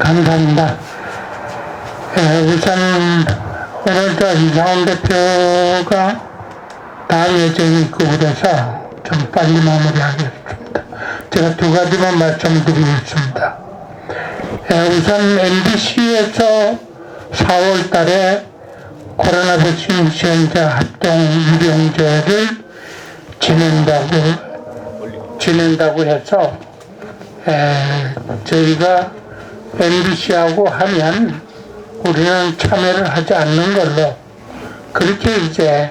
감사합니다. 예, 우선 오늘 저 이상훈 대표가 다음 예정이 있고 그래서 좀 빨리 마무리하겠습니다. 제가 두 가지만 말씀드리겠습니다. 예, 우선 MBC에서 4월 달에 코로나 백신 시행자 합동 유병제를 지낸다고 지낸다고 해서 에, 저희가 MBC하고 하면 우리는 참여를 하지 않는 걸로 그렇게 이제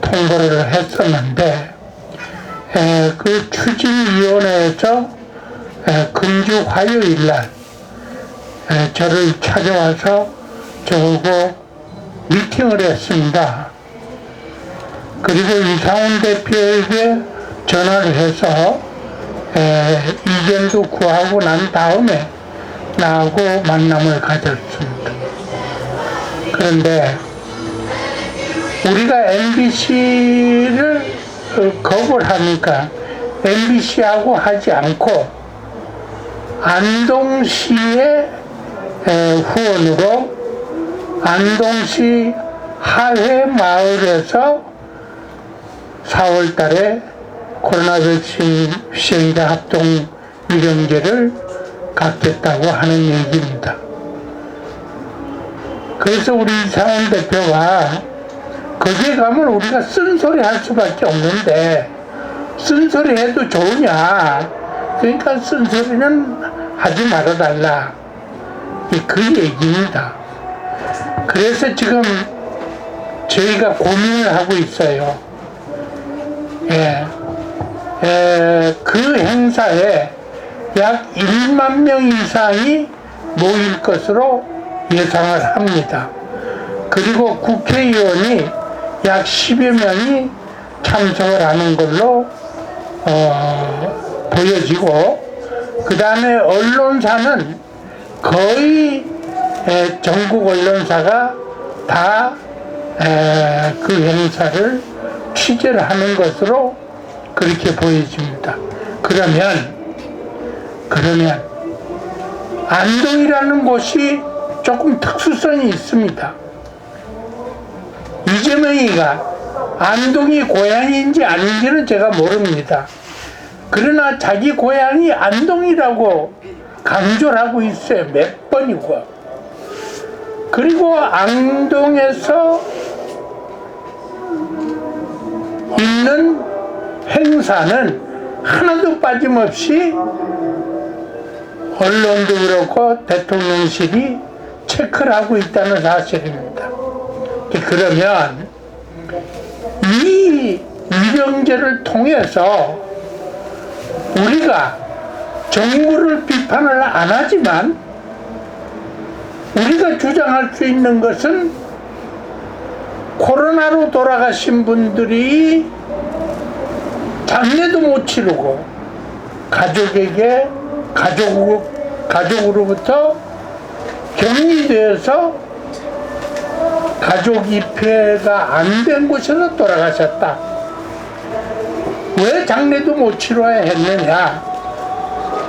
통보를 했었는데 에, 그 추진위원회에서 에, 금주 화요일 날 에, 저를 찾아와서 저하고 미팅을 했습니다. 그리고 이상훈 대표에게 전화를 해서 에, 이견도 구하고 난 다음에 나하고 만남을 가졌습니다. 그런데 우리가 MBC를 거부를 하니까 MBC하고 하지 않고 안동시의 에, 후원으로 안동시 하회 마을에서 4월 달에 코로나 백신 시행자 합동 위령제를 갖겠다고 하는 얘기입니다. 그래서 우리 이상훈 대표가 거기에 가면 우리가 쓴소리 할 수밖에 없는데 쓴소리 해도 좋으냐 그러니까 쓴소리는 하지 말아달라 이그 얘기입니다. 그래서 지금 저희가 고민을 하고 있어요. 예. 에, 그 행사에 약 1만 명 이상이 모일 것으로 예상을 합니다. 그리고 국회의원이 약 10여 명이 참석을 하는 걸로 어, 보여지고 그 다음에 언론사는 거의 에, 전국 언론사가 다 그 행사를 취재를 하는 것으로 그렇게 보여집니다. 그러면 그러면 안동이라는 곳이 조금 특수성이 있습니다. 이재명이가 안동이 고향인지 아닌지는 제가 모릅니다. 그러나 자기 고향이 안동이라고 강조를 하고 있어요. 몇 번이고. 그리고 안동에서 있는 행사는 하나도 빠짐없이 언론도 그렇고 대통령실이 체크를 하고 있다는 사실입니다. 그러면 이 위령제를 통해서 우리가 정부를 비판을 안 하지만 우리가 주장할 수 있는 것은 코로나로 돌아가신 분들이 장례도 못 치르고 가족에게 가족 가족으로부터 격리되어서 가족 입회가 안 된 곳에서 돌아가셨다. 왜 장례도 못 치러야 했느냐?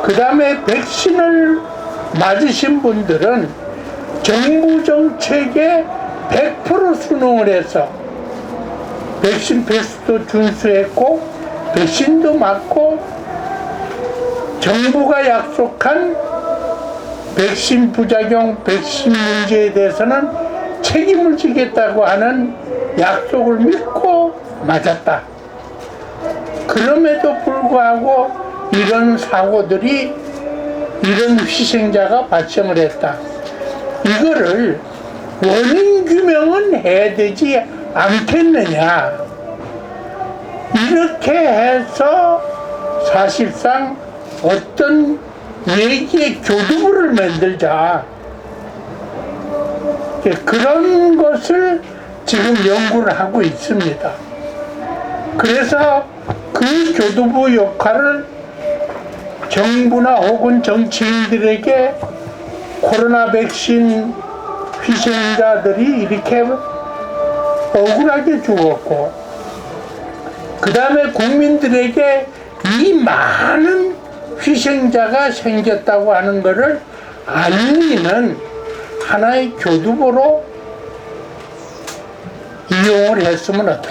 그 다음에 백신을 맞으신 분들은 정부 정책에 100% 순응을 해서 백신 패스도 준수했고 백신도 맞고 정부가 약속한 백신 부작용, 백신 문제에 대해서는 책임을 지겠다고 하는 약속을 믿고 맞았다. 그럼에도 불구하고 이런 사고들이 이런 희생자가 발생을 했다. 이거를 원인 규명은 해야 되지 않겠느냐. 이렇게 해서 사실상 어떤 얘기의 교두부를 만들자. 예, 그런 것을 지금 연구를 하고 있습니다. 그래서 그 교두부 역할을 정부나 혹은 정치인들에게 코로나 백신 희생자들이 이렇게 억울하게 죽었고 그 다음에 국민들에게 이 많은 희생자가 생겼다고 하는 것을 알리는 하나의 교두보로 이용을 했으면.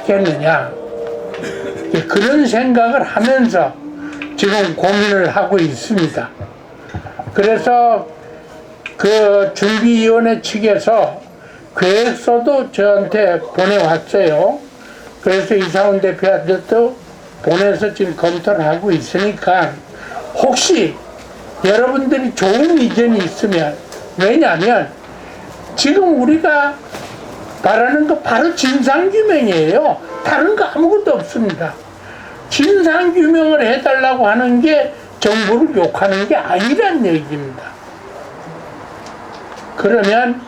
이제 그런 생각을 하면서 지금 고민을 하고 있습니다. 그래서 그 준비위원회 측에서 계획서도 저한테 보내왔어요. 그래서 이상훈 대표한테도 보내서 지금 검토를 하고 있으니까 혹시 여러분들이 좋은 의견이 있으면 왜냐하면 지금 우리가 바라는 거 바로 진상규명이에요. 다른 거 아무것도 없습니다. 진상규명을 해달라고 하는 게 정부를 욕하는 게 아니란 얘기입니다. 그러면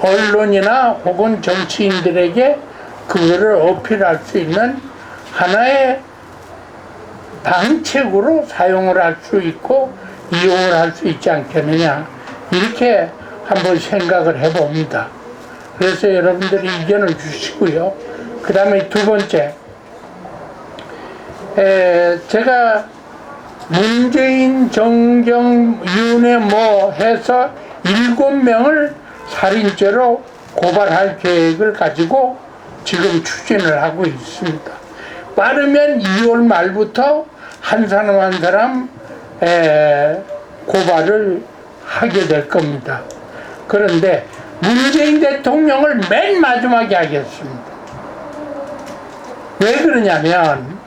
언론이나 혹은 정치인들에게 그거를 어필할 수 있는 하나의 방책으로 사용을 할 수 있고 이용을 할 수 있지 않겠느냐 이렇게 한번 생각을 해봅니다. 그래서 여러분들이 의견을 주시고요. 그 다음에 두 번째 에, 제가 문재인, 정경, 윤회 뭐 해서 일곱 명을 살인죄로 고발할 계획을 가지고 지금 추진을 하고 있습니다. 빠르면 2월 말부터 한 사람 한 사람 에, 고발을 하게 될 겁니다. 그런데 문재인 대통령을 맨 마지막에 하겠습니다. 왜 그러냐면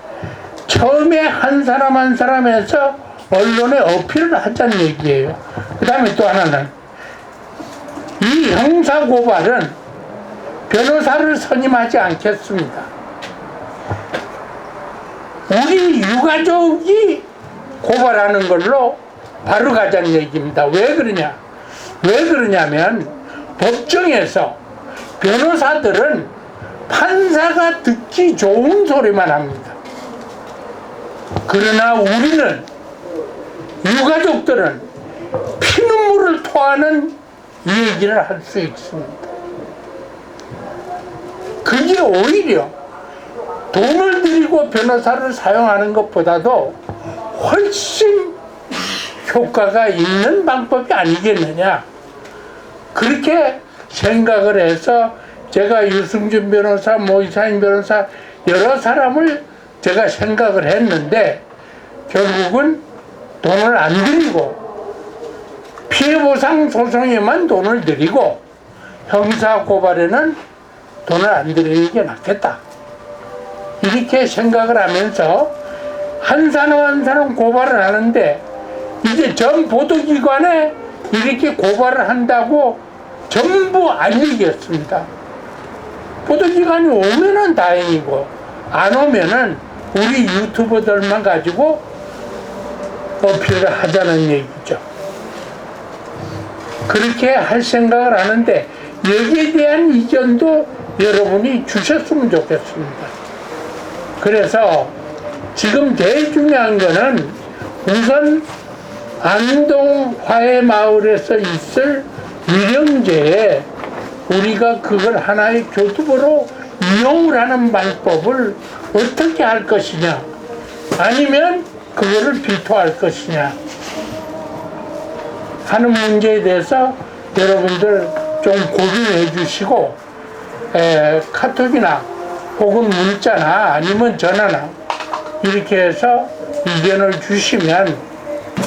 처음에 한 사람 한 사람에서 언론에 어필을 하자는 얘기예요. 그 다음에 또 하나는 이 형사 고발은 변호사를 선임하지 않겠습니다. 우리 유가족이 고발하는 걸로 바로 가자는 얘기입니다. 왜 그러냐? 왜 그러냐면 법정에서 변호사들은 판사가 듣기 좋은 소리만 합니다. 그러나 우리는 유가족들은 피눈물을 토하는 얘기를 할 수 있습니다. 그게 오히려 돈을 들이고 변호사를 사용하는 것보다도 훨씬 효과가 있는 방법이 아니겠느냐. 그렇게 생각을 해서 제가 유승준 변호사, 모 이사인 변호사 여러 사람을 제가 생각을 했는데 결국은 돈을 안 들이고 피해보상 소송에만 돈을 들이고 형사 고발에는 돈을 안 들이는 게 낫겠다. 이렇게 생각을 하면서 한 사람 한 사람 고발을 하는데 이제 전 보도기관에 이렇게 고발을 한다고 전부 알리겠습니다. 보도기관이 오면은 다행이고 안 오면은 우리 유튜버들만 가지고 어필을 하자는 얘기죠. 그렇게 할 생각을 하는데 여기에 대한 이견도 여러분이 주셨으면 좋겠습니다. 그래서 지금 제일 중요한 거는 우선 안동 화해 마을에서 있을 위령제에 우리가 그걸 하나의 교두보로 이용을 하는 방법을 어떻게 할 것이냐 아니면 그거를 비토할 것이냐 하는 문제에 대해서 여러분들 좀 고민해 주시고 에, 카톡이나 혹은 문자나 아니면 전화나 이렇게 해서 의견을 주시면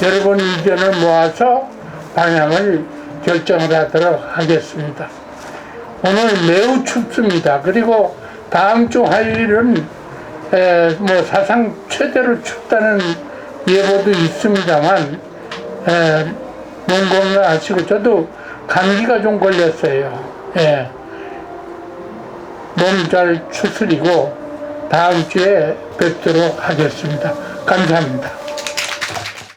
여러분 의견을 모아서 방향을 결정을 하도록 하겠습니다. 오늘 매우 춥습니다. 그리고 다음 주 화요일은 에, 뭐 사상 최대로 춥다는 예보도 있습니다만 에, 몸 건강하시고 저도 감기가 좀 걸렸어요. 예. 몸잘 추스리고 다음 주에 뵙도록 하겠습니다. 감사합니다.